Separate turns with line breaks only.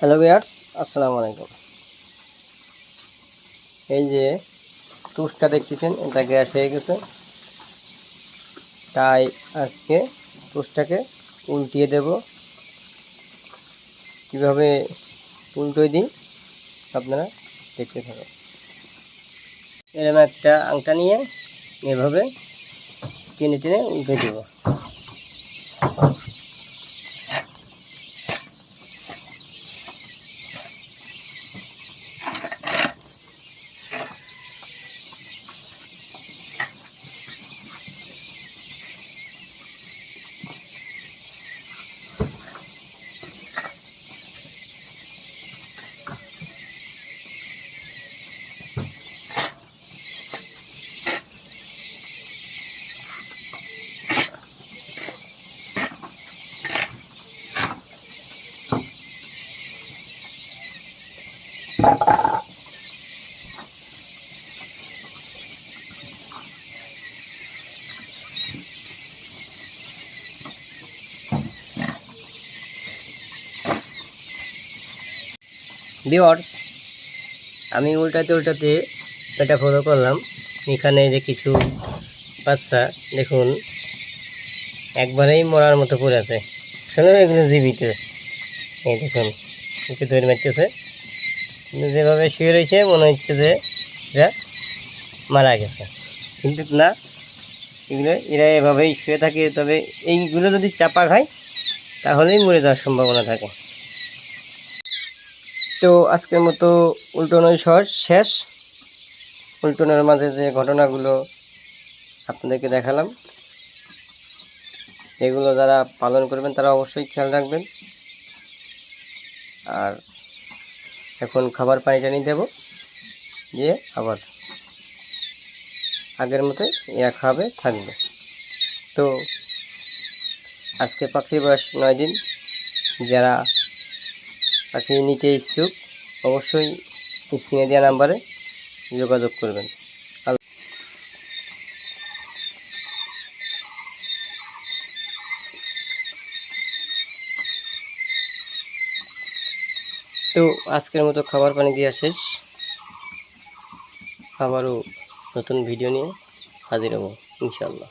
Hello viewers আসসালামু আলাইকুম। এই যে টুসটা দেখতেছেন, এটা গ্যাস হয়ে গেছে। তাই আজকে টুসটাকে উল্টিয়ে দেব। কীভাবে উল্টোই দিই, আপনারা দেখতে থাকুন। এরকম একটা আংটা নিয়ে এভাবে টেনে টেনে উল্টে দেবো। ভিওয়ার্স আমি উল্টাতে উল্টাতে এটা ফলো করলাম। এখানে যে কিছু বাচ্চা, দেখুন, একবারেই মরার মতো পড়ে আছে। শুনে এগুলো জীবিত এই দেখুন, একটু দৌড় মারতেছে। যেভাবে শুয়ে রয়েছে, মনে হচ্ছে যে এরা মারা গেছে। কিন্তু না, এগুলো, এরা এভাবেই শুয়ে থাকে। তবে এইগুলো যদি চাপা খায়, তাহলেই মরে যাওয়ার সম্ভাবনা থাকে। তো আজকের মতো উল্টোনোর শহর শেষ। উল্টোনোর মাঝে যে ঘটনাগুলো আপনাদেরকে দেখালাম, এগুলো যারা পালন করবেন, তারা অবশ্যই খেয়াল রাখবেন। আর এখন খাবার পানি টানি দেবো। দিয়ে আবার আগের মতো এক খাবে, থাকবে। তো আজকে পাখির বয়স নয় দিন। যারা পাখি নিতে ইচ্ছুক, অবশ্যই স্ক্রিনে দেওয়া নাম্বারে যোগাযোগ করবেন। তো আজকের মতো খাবার পানি দেওয়া শেষ। আবারও নতুন ভিডিও নিয়ে হাজির হব ইনশাল্লাহ